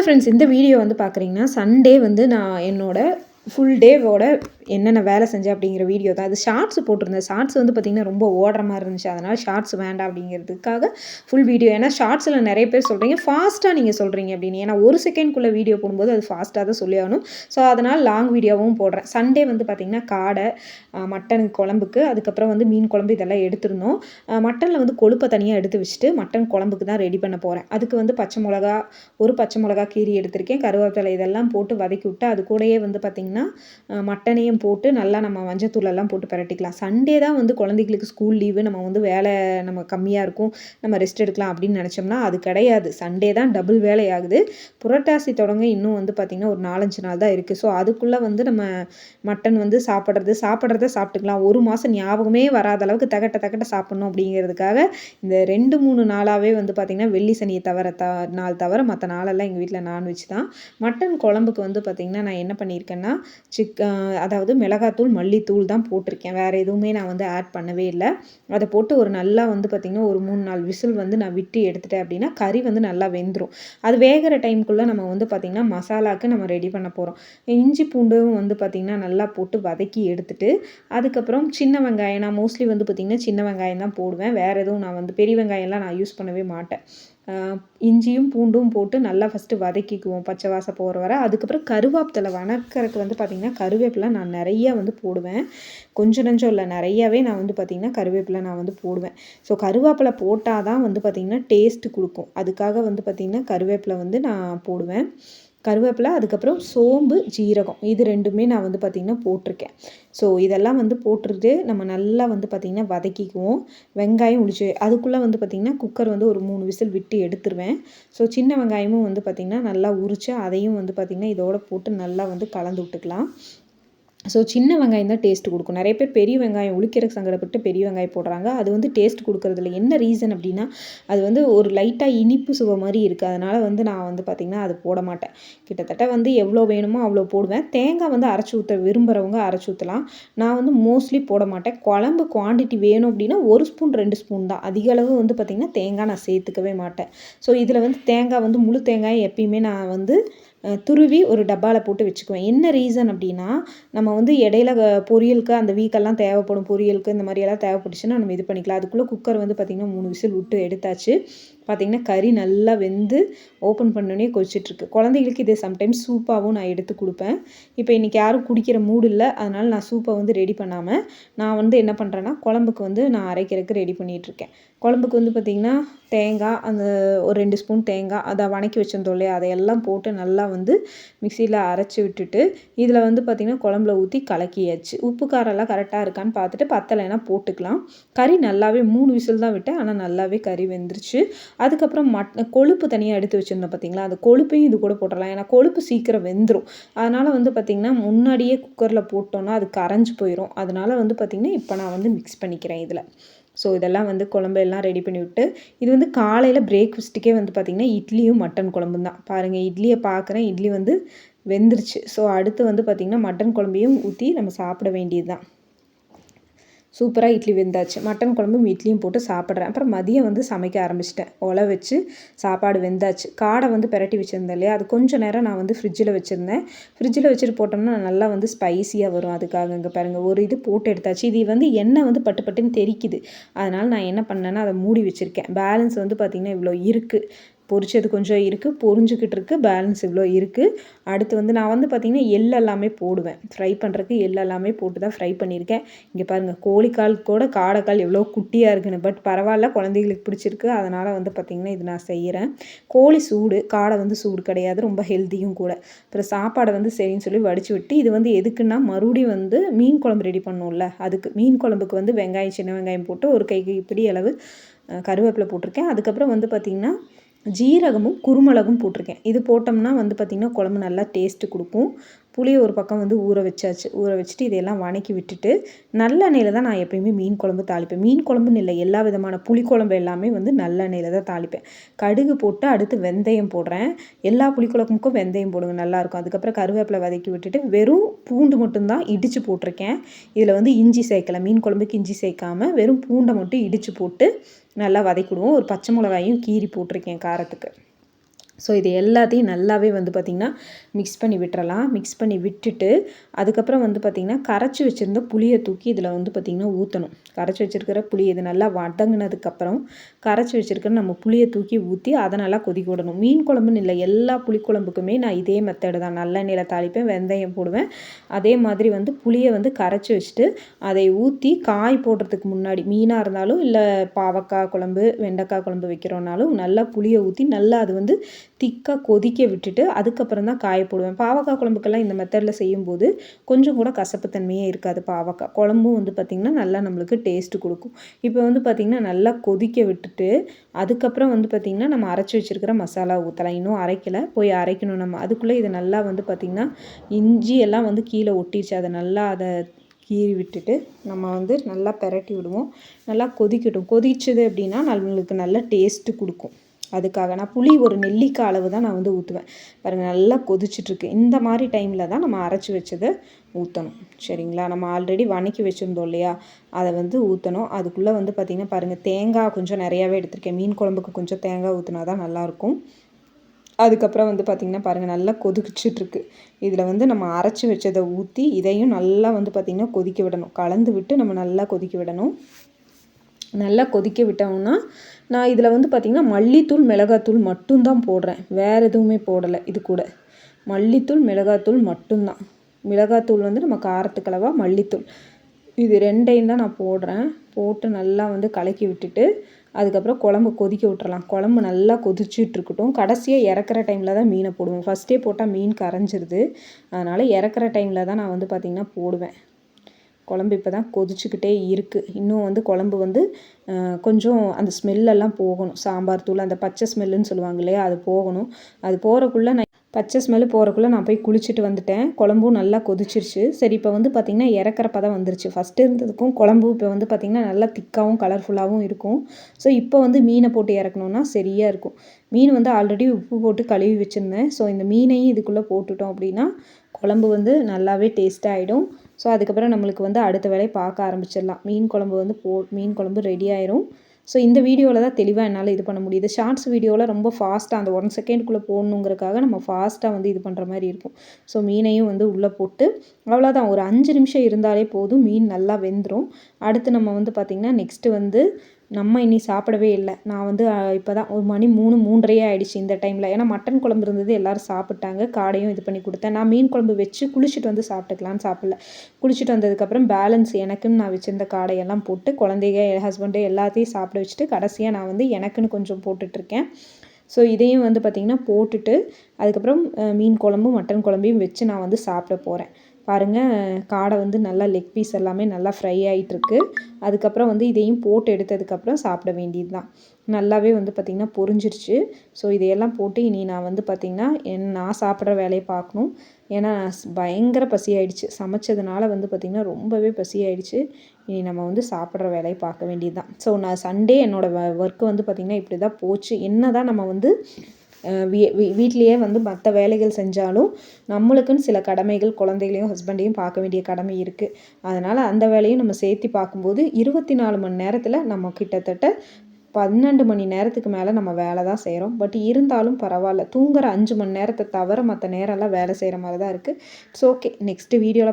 Hello friends இந்த video வந்து பார்க்குறீங்கன்னா சண்டே வந்து நான் என்னோட ஃபுல் டேவோட என்னென்ன வேலை செஞ்சேன் அப்படிங்கிற வீடியோ தான். அது ஷார்ட்ஸ் போட்டிருந்தேன். ஷார்ட்ஸ் வந்து பார்த்திங்கன்னா ரொம்ப ஓடுற மாதிரி இருந்துச்சு. அதனால் ஷார்ட்ஸ் வேண்டாம் அப்படிங்கிறதுக்காக ஃபுல் வீடியோ ஏன்னா ஷார்ட்ஸில் நிறைய பேர் சொல்கிறீங்க ஃபாஸ்ட்டாக நீங்கள் சொல்கிறீங்க அப்படின்னு. ஏன்னா ஒரு செகண்ட்குள்ளே வீடியோ போடும்போது அது ஃபாஸ்ட்டாக தான் சொல்லி ஆகணும். ஸோ அதனால் லாங் வீடியோவும் போடுறேன். சண்டே வந்து பார்த்திங்கன்னா காடை மட்டன் குழம்புக்கு அதுக்கப்புறம் வந்து மீன் குழம்பு இதெல்லாம் எடுத்துருந்தோம். மட்டனில் வந்து கொழுப்பை தனியாக எடுத்து வச்சுட்டு மட்டன் குழம்புக்கு தான் ரெடி பண்ண போகிறேன் அதுக்கு வந்து பச்சை மிளகா ஒரு பச்சை மிளகா கீரி எடுத்திருக்கேன். கருவேப்பிலை இதெல்லாம் போட்டு வதக்கி விட்டு அது கூடயே வந்து பார்த்திங்கன்னா மட்டனையும் போட்டு நல்லா நம்ம மஞ்சத்தூளெல்லாம் போட்டு பரட்டிக்கலாம். சண்டே தான் வந்து குழந்தைகளுக்கு ஸ்கூல் லீவு. நம்ம வந்து வேலை நம்ம கம்மியாக இருக்கும். நம்ம ரெஸ்ட் எடுக்கலாம் அப்படின்னு நினச்சோம்னா அது கிடையாது. சண்டே தான் டபுள் வேலை ஆகுது புரட்டாசி தொடங்க இன்னும் வந்து பார்த்திங்கன்னா ஒரு நாலஞ்சு நாள் தான் இருக்குது ஸோ அதுக்குள்ளே வந்து நம்ம மட்டன் வந்து சாப்பிட்றது சாப்பிட்றத சாப்பிட்டுக்கலாம். ஒரு மாதம் ஞாபகமே வராத அளவுக்கு தகட்ட தகட்ட சாப்பிட்ணும் அப்படிங்கிறதுக்காக இந்த ரெண்டு மூணு நாளாகவே வந்து பார்த்திங்கன்னா வெள்ளி சனியை தவிர த நாள் தவிர மற்ற நாளெல்லாம் எங்கள் வீட்டில் நான்வெஜ் தான். மட்டன் குழம்புக்கு வந்து பார்த்திங்கன்னா நான் என்ன பண்ணியிருக்கேன்னா சிக் அதாவது மிளகாத்தூள் மல்லித்தூள் தான் போட்டிருக்கேன். வேறு எதுவுமே நான் வந்து ஆட் பண்ணவே இல்லை. அதை போட்டு ஒரு நல்லா வந்து பார்த்திங்கன்னா ஒரு மூணு நாலு விசில் வந்து நான் விட்டு எடுத்துட்டேன் அப்படின்னா கறி வந்து நல்லா வெந்துடும் அது வேகிற டைமுக்குள்ளே நம்ம வந்து பார்த்திங்கன்னா மசாலாவுக்கு நம்ம ரெடி பண்ண போகிறோம் இஞ்சி பூண்டும் வந்து பார்த்திங்கன்னா நல்லா போட்டு வதக்கி எடுத்துட்டு அதுக்கப்புறம் சின்ன வெங்காயம் நான் மோஸ்ட்லி வந்து பார்த்திங்கன்னா சின்ன வெங்காயம் தான் போடுவேன். வேறு எதுவும் நான் வந்து பெரிய வெங்காயம்லாம் நான் யூஸ் பண்ணவே மாட்டேன். இஞ்சியும் பூண்டும் போட்டு நல்லா ஃபஸ்ட்டு வதக்கிக்குவோம் பச்சை வாசம் போகிற வர. அதுக்கப்புறம் கருவேப்பிலை வணக்கிறதுக்கு வந்து பார்த்திங்கன்னா கருவேப்பிலை நான் நிறையா வந்து போடுவேன். கொஞ்சம் நஞ்சம் இல்லை நிறையாவே நான் வந்து பார்த்திங்கன்னா கருவேப்பிலை நான் வந்து போடுவேன். ஸோ கருவேப்பிலை போட்டால் தான் வந்து பார்த்திங்கன்னா டேஸ்ட்டு கொடுக்கும். அதுக்காக வந்து பார்த்திங்கன்னா கருவேப்பிலை வந்து நான் போடுவேன். கருவேப்பிலை அதுக்கப்புறம் சோம்பு ஜீரகம். இது ரெண்டுமே நான் வந்து பார்த்திங்கன்னா போட்டிருக்கேன். ஸோ இதெல்லாம் வந்து போட்டுட்டு நம்ம நல்லா வந்து பார்த்திங்கன்னா வதக்கிக்குவோம். வெங்காயம் உளிச்சு அதுக்குள்ளே வந்து பார்த்திங்கன்னா குக்கர் வந்து ஒரு மூணு விசில் விட்டு எடுத்துருவேன். ஸோ சின்ன வெங்காயமும் வந்து பார்த்திங்கன்னா நல்லா உரித்து அதையும் வந்து பார்த்திங்கன்னா இதோட போட்டு நல்லா வந்து கலந்து விட்டுக்கலாம். ஸோ சின்ன வெங்காயம் தான் டேஸ்ட் கொடுக்கும். நிறைய பேர் பெரிய வெங்காயம் உளிக்கிறதுக்கு சங்கடப்பட்டு பெரிய வெங்காயம் போடுறாங்க. அது வந்து டேஸ்ட் கொடுக்குறதுல என்ன ரீசன் அப்படின்னா அது வந்து ஒரு லைட்டாக இனிப்பு சுவை மாதிரி இருக்குது அதனால் வந்து நான் வந்து பார்த்திங்கன்னா அது போட மாட்டேன். கிட்டத்தட்ட வந்து எவ்வளோ வேணுமோ அவ்வளோ போடுவேன். தேங்காய் வந்து அரைச்சி ஊற்ற விரும்புகிறவங்க அரைச்சி ஊற்றலாம் நான் வந்து மோஸ்ட்லி போட மாட்டேன். குழம்பு குவான்டிட்டி வேணும் அப்படின்னா ஒரு ஸ்பூன் ரெண்டு ஸ்பூன் தான். அதிக அளவு வந்து பார்த்திங்கன்னா தேங்காய் நான் சேர்த்துக்கவே மாட்டேன். ஸோ இதில் வந்து தேங்காய் வந்து முழு தேங்காய் எப்பயுமே நான் வந்து துருவி ஒரு டப்பாவில் போட்டு வச்சுக்குவேன். என்ன ரீசன் அப்படின்னா நம்ம வந்து இடையில பொரியலுக்கு அந்த வீக்கெல்லாம் தேவைப்படும். பொரியலுக்கு இந்த மாதிரியெல்லாம் தேவைப்பட்டுச்சுன்னா நம்ம இது பண்ணிக்கலாம். அதுக்குள்ளே குக்கர் வந்து பார்த்திங்கன்னா மூணு விசில் விட்டு எடுத்தாச்சு. பார்த்திங்கன்னா கறி நல்லா வெந்து ஓப்பன் பண்ணோன்னே கொதிச்சிட்ருக்கு குழந்தைகளுக்கு இது சம்டைம்ஸ் சூப்பாகவும் நான் எடுத்து கொடுப்பேன். இப்போ இன்றைக்கி யாரும் குடிக்கிற மூடு இல்லை அதனால் நான் சூப்பை வந்து ரெடி பண்ணாமல் நான் வந்து என்ன பண்ணுறேன்னா குழம்புக்கு வந்து நான் அரைக்கிறதுக்கு ரெடி பண்ணிகிட்ருக்கேன் குழம்புக்கு வந்து பார்த்திங்கன்னா தேங்காய் அந்த ஒரு ரெண்டு ஸ்பூன் தேங்காய் அதை வணக்கி வச்சிருந்தோம் இல்லையா அதையெல்லாம் போட்டு நல்லா வந்து மிக்சியில் அரைச்சி விட்டுட்டு இதில் வந்து பார்த்திங்கன்னா குழம்புல ஊற்றி கலக்கியாச்சு. உப்பு காரெல்லாம் கரெக்டாக இருக்கான்னு பார்த்துட்டு பத்தலைன்னா போட்டுக்கலாம். கறி நல்லாவே மூணு விசில் தான் விட்டேன் ஆனால் நல்லாவே கறி வெந்துருச்சு. அதுக்கப்புறம் மட் கொழுப்பு தனியாக எடுத்து வச்சு வச்சுருந்தோம் பார்த்திங்களா அந்த கொழுப்பையும் இது கூட போட்டுடலாம். ஏன்னா கொழுப்பு சீக்கிரம் வெந்துடும் அதனால் வந்து பார்த்திங்கன்னா முன்னாடியே குக்கரில் போட்டோன்னா அது கரைஞ்சி போயிடும் அதனால் வந்து பார்த்திங்கன்னா இப்போ நான் வந்து மிக்ஸ் பண்ணிக்கிறேன் இதில். ஸோ இதெல்லாம் வந்து குழம்பு எல்லாம் ரெடி பண்ணி விட்டு இது வந்து காலையில் பிரேக்ஃபாஸ்ட்டுக்கே வந்து பார்த்திங்கன்னா இட்லியும் மட்டன் குழம்பும் தான். பாருங்கள் இட்லியை பார்க்குறேன் இட்லி வந்து வெந்துருச்சு. ஸோ அடுத்து வந்து பார்த்திங்கன்னா மட்டன் குழம்பையும் ஊற்றி நம்ம சாப்பிட வேண்டியது தான் சூப்பராக இட்லி வெந்தாச்சு. மட்டன் குழம்பும் இட்லியும் போட்டு சாப்பிட்றேன். அப்புறம் மதியம் வந்து சமைக்க ஆரம்பிச்சிட்டேன். ஒலை வச்சு சாப்பாடு வெந்தாச்சு. காடை வந்து பெரட்டி வச்சுருந்தேன் இல்லையா? அது கொஞ்சம் நேரம் நான் வந்து ஃப்ரிட்ஜில் வச்சுருந்தேன். ஃப்ரிட்ஜில் வச்சுட்டு போட்டோம்னா நல்லா வந்து ஸ்பைஸியாக வரும் அதுக்காக இங்கே பாருங்கள் ஒரு இது போட்டு எடுத்தாச்சு. இது வந்து எண்ணெய் வந்து பட்டு பட்டுன்னு தெரிக்குது. அதனால் நான் என்ன பண்ணேன்னா அதை மூடி வச்சுருக்கேன். பேலன்ஸ் வந்து பார்த்திங்கன்னா இவ்வளோ இருக்குது பொரிச்சது கொஞ்சம் இருக்குது பொரிஞ்சுக்கிட்டு இருக்குது பேலன்ஸ் இவ்வளோ இருக்குது அடுத்து வந்து நான் வந்து பார்த்திங்கன்னா எள் எல்லாமே போடுவேன். ஃப்ரை பண்ணுறதுக்கு எள் எல்லாமே போட்டு தான் ஃப்ரை பண்ணியிருக்கேன். இங்கே பாருங்கள் கோழிக்கால் கூட காடைக்கால் எவ்வளோ குட்டியாக இருக்குன்னு பட் பரவாயில்ல குழந்தைகளுக்கு பிடிச்சிருக்கு. அதனால் வந்து பார்த்திங்கன்னா இது நான் செய்கிறேன் கோழி சூடு காடை வந்து சூடு கிடையாது ரொம்ப ஹெல்த்தியும் கூட. அப்புறம் சாப்பாடை வந்து சரின்னு சொல்லி வடித்து விட்டு இது வந்து எதுக்குன்னா மறுபடியும் வந்து மீன் குழம்பு ரெடி பண்ணும்ல அதுக்கு மீன் குழம்புக்கு வந்து வெங்காயம் சின்ன வெங்காயம் போட்டு ஒரு கைக்கு இப்படி அளவு கருவேப்பிலை போட்டிருக்கேன். அதுக்கப்புறம் வந்து பார்த்திங்கன்னா ஜீரகமும் குருமிளகும் போட்டிருக்கேன். இது போட்டோம்னா வந்து பார்த்திங்கன்னா குழம்பு நல்லா டேஸ்ட்டு கொடுக்கும். புளியை ஒரு பக்கம் வந்து ஊற வச்சாச்சு ஊற வச்சுட்டு இதையெல்லாம் வணக்கி விட்டுட்டு நல்லெண்ணெயில் தான் நான் எப்பயுமே மீன் குழம்பு தாளிப்பேன். மீன் குழம்புன்னு இல்லை எல்லா விதமான புளிக்குழம்பு எல்லாமே வந்து நல்லெண்ணெயில் தான் தாளிப்பேன். கடுகு போட்டு அடுத்து வெந்தயம் போடுறேன். எல்லா புளிக்குழம்புக்கும் வெந்தயம் போடுங்க நல்லாயிருக்கும். அதுக்கப்புறம் கருவேப்பிலை வதக்கி விட்டுட்டு வெறும் பூண்டு மட்டும்தான் இடித்து போட்டிருக்கேன். இதில் வந்து இஞ்சி சேர்க்கலை மீன் குழம்புக்கு இஞ்சி சேர்க்காமல் வெறும் பூண்டை மட்டும் இடித்து போட்டு நல்லா வதக்கிடுவோம். ஒரு பச்சை மிளகாயும் கீறி போட்டிருக்கேன் காரத்துக்கு. ஸோ இது எல்லாத்தையும் நல்லாவே வந்து பார்த்திங்கன்னா மிக்ஸ் பண்ணி விட்டுறலாம். மிக்ஸ் பண்ணி விட்டுட்டு அதுக்கப்புறம் வந்து பார்த்திங்கன்னா கரைச்சி வச்சுருந்த புளியை தூக்கி இதில் வந்து பார்த்திங்கன்னா ஊற்றணும் கரைச்சி வச்சுருக்கிற புளி இது நல்லா வதங்கினதுக்கப்புறம் கரைச்சி வச்சுருக்கிற நம்ம புளியை தூக்கி ஊற்றி அதை நல்லா கொதிக்க விடணும். மீன் குழம்புன்னு இல்லை எல்லா புளிக்குழம்புக்குமே நான் இதே மெத்தடு தான். நல்லெண்ணெயில் தாளிப்பேன் வெந்தயம் போடுவேன். அதே மாதிரி வந்து புளியை வந்து கரைச்சி வச்சுட்டு அதை ஊற்றி காய் போடுறதுக்கு முன்னாடி மீனாக இருந்தாலும் இல்லை பாவக்காய் குழம்பு வெண்டைக்காய் குழம்பு வைக்கிறோன்னாலும் நல்லா புளியை ஊற்றி நல்லா அது வந்து திக்காக கொதிக்க விட்டுட்டு அதுக்கப்புறம் தான் காய போடுவேன். பாவக்காய் குழம்புக்கெல்லாம் இந்த மெத்தடில் செய்யும்போது கொஞ்சம் கூட கசப்புத்தன்மையே இருக்காது பாவக்காய் குழம்பும் வந்து பார்த்திங்கன்னா நல்லா நம்மளுக்கு டேஸ்ட்டு கொடுக்கும். இப்போ வந்து பார்த்திங்கன்னா நல்லா கொதிக்க விட்டுட்டு அதுக்கப்புறம் வந்து பார்த்திங்கன்னா நம்ம அரைச்சி வச்சுருக்கிற மசாலா ஊற்றலாம் இன்னும் அரைக்கலை போய் அரைக்கணும் நம்ம. அதுக்குள்ளே இதை நல்லா வந்து பார்த்திங்கன்னா இஞ்சி எல்லாம் வந்து கீழே ஒட்டிடுச்சு அதை நல்லா அதை கீறி விட்டுட்டு நம்ம வந்து நல்லா பெரட்டி விடுவோம். நல்லா கொதிக்கட்டும். கொதிச்சது அப்படின்னா நம்மளுக்கு நல்ல டேஸ்ட்டு கொடுக்கும். அதுக்காக. நான் புளி ஒரு நெல்லிக்காய் அளவு தான் நான் வந்து ஊற்றுவேன் பாருங்கள் நல்லா கொதிச்சிட்ருக்கு. இந்த மாதிரி டைமில் தான் நம்ம அரைச்சி வச்சதை ஊற்றணும் சரிங்களா? நம்ம ஆல்ரெடி வணக்கி வச்சுருந்தோம் இல்லையா? அதை வந்து ஊற்றணும் அதுக்குள்ளே வந்து பார்த்திங்கன்னா பாருங்கள் தேங்காய் கொஞ்சம் நிறையாவே எடுத்திருக்கேன். மீன் குழம்புக்கு கொஞ்சம் தேங்காய் ஊற்றினா தான் நல்லாயிருக்கும். அதுக்கப்புறம் வந்து பார்த்திங்கன்னா பாருங்கள் நல்லா கொதிச்சிட்ருக்கு. இதில் வந்து நம்ம அரைச்சி வச்சதை ஊற்றி இதையும் நல்லா வந்து பார்த்திங்கன்னா கொதிக்க விடணும். கலந்து விட்டு நம்ம நல்லா கொதிக்க விடணும். நல்லா கொதிக்க விட்டோம்னா நான் இதில் வந்து பார்த்திங்கன்னா மல்லித்தூள் மிளகாத்தூள் மட்டும்தான் போடுறேன். வேறு எதுவுமே போடலை இது கூட. மல்லித்தூள் மிளகாத்தூள் மட்டும்தான். மிளகாத்தூள் வந்து நம்ம காரத்துக்களவாக மல்லித்தூள். இது ரெண்டையும் தான் நான் போடுறேன். போட்டு நல்லா வந்து கலக்கி விட்டுட்டு அதுக்கப்புறம் குழம்பு கொதிக்க விட்டுறலாம். குழம்பு நல்லா கொதிச்சிட்ருக்கட்டும் கடைசியாக இறக்குற டைமில் தான் மீனை போடுவோம் ஃபஸ்ட்டே போட்டால் மீன் கரைஞ்சிருது. அதனால் இறக்குற டைமில் தான் நான் வந்து பார்த்திங்கன்னா போடுவேன். குழம்பு இப்போ தான் கொதிச்சுக்கிட்டே இருக்குது இன்னும் வந்து குழம்பு வந்து கொஞ்சம் அந்த ஸ்மெல்லெல்லாம் போகணும். சாம்பார் தூள் அந்த பச்சை ஸ்மெல்லுன்னு சொல்லுவாங்க இல்லையா அது போகணும். அது போகிறக்குள்ளே நான் பச்சை ஸ்மெல்லு போகிறக்குள்ளே நான் போய் குளிச்சுட்டு வந்துட்டேன். குழம்பும் நல்லா கொதிச்சிருச்சு. சரி இப்போ வந்து பார்த்திங்கன்னா இறக்குறப்ப தான் வந்துருச்சு. ஃபஸ்ட்டு இருந்ததுக்கும் குழம்பு இப்போ வந்து பார்த்திங்கன்னா நல்லா திக்காகவும் கலர்ஃபுல்லாகவும் இருக்கும். ஸோ இப்போ வந்து மீனை போட்டு இறக்கணுன்னா சரியாக இருக்கும். மீன் வந்து ஆல்ரெடி உப்பு போட்டு கழுவி வச்சுருந்தேன். ஸோ இந்த மீனையும் இதுக்குள்ளே போட்டுட்டோம் அப்படின்னா குழம்பு வந்து நல்லாவே டேஸ்ட்டாகிடும் ஸோ அதுக்கப்புறம் நம்மளுக்கு வந்து அடுத்த வேலையை பார்க்க ஆரம்பிச்சிடலாம். மீன் குழம்பு வந்து போ மீன் குழம்பு ரெடி ஆயிரும். ஸோ இந்த வீடியோவில் தான் தெளிவாக என்னால் இது பண்ண முடியுது. ஷார்ட்ஸ் வீடியோவில் ரொம்ப ஃபாஸ்ட்டாக அந்த ஒன் செகண்டுக்குள்ளே போடணுங்கிறக்காக நம்ம ஃபாஸ்ட்டாக வந்து இது பண்ணுற மாதிரி இருக்கும். ஸோ மீனையும் வந்து உள்ளே போட்டு அவ்வளோதான் ஒரு அஞ்சு நிமிஷம் இருந்தாலே போதும். மீன் நல்லா வெந்துடும் அடுத்து நம்ம வந்து பார்த்திங்கன்னா நெக்ஸ்ட்டு வந்து நம்ம இனி சாப்பிடவே இல்லை. நான் வந்து இப்போ தான் ஒரு மணி மூணு மூன்றரையே ஆகிடுச்சு இந்த டைமில் ஏன்னா மட்டன் குழம்பு இருந்தது எல்லோரும் சாப்பிட்டாங்க. காடையும் இது பண்ணி கொடுத்தேன். நான் மீன் குழம்பு வச்சு குளிச்சுட்டு வந்து சாப்பிட்டுக்கலான்னு சாப்பிடல. குளிச்சுட்டு வந்ததுக்கப்புறம் பேலன்ஸ் எனக்குன்னு நான் வச்சுருந்த காடையெல்லாம் போட்டு குழந்தைங்க என் ஹஸ்பண்டு எல்லாத்தையும் சாப்பிட வச்சுட்டு கடைசியாக நான் வந்து எனக்குன்னு கொஞ்சம் போட்டுட்ருக்கேன். ஸோ இதையும் வந்து பார்த்திங்கன்னா போட்டுட்டு அதுக்கப்புறம் மீன் குழம்பும் மட்டன் குழம்பையும் வச்சு நான் வந்து சாப்பிட போகிறேன் பாருங்கள் காடை வந்து நல்லா லெக் பீஸ் எல்லாமே நல்லா ஃப்ரை ஆகிட்டுருக்கு அதுக்கப்புறம் வந்து இதையும் போட்டு எடுத்ததுக்கப்புறம் சாப்பிட வேண்டியது தான் நல்லாவே வந்து பார்த்திங்கன்னா பொரிஞ்சிருச்சு. ஸோ இதையெல்லாம் போட்டு இனி நான் வந்து பார்த்திங்கன்னா என் நான் சாப்பிட்ற வேலையை பார்க்கணும். ஏன்னா பயங்கர பசி ஆயிடுச்சு. சமைச்சதுனால வந்து பார்த்திங்கன்னா ரொம்பவே பசி ஆயிடுச்சு. இனி நம்ம வந்து சாப்பிட்ற வேலையை பார்க்க வேண்டியது தான் ஸோ நான் சண்டே என்னோடய ஒர்க்கு வந்து பார்த்திங்கன்னா இப்படி தான் போச்சு. என்ன தான் நம்ம வந்து வீ வீட்லேயே வந்து மற்ற வேலைகள் செஞ்சாலும் நம்மளுக்குன்னு சில கடமைகள் குழந்தைகளையும் ஹஸ்பண்டையும் பார்க்க வேண்டிய கடமை இருக்குது அதனால் அந்த வேலையும் நம்ம சேர்த்து பார்க்கும்போது இருபத்தி நாலு மணி நேரத்தில் நம்ம கிட்டத்தட்ட பன்னெண்டு மணி நேரத்துக்கு மேலே நம்ம வேலை தான் செய்கிறோம் பட் இருந்தாலும் பரவாயில்ல. தூங்குற அஞ்சு மணி நேரத்தை தவிர மற்ற நேரம்லாம் வேலை செய்கிற மாதிரி தான் இருக்குது இட்ஸ் ஓகே நெக்ஸ்ட்டு வீடியோவில்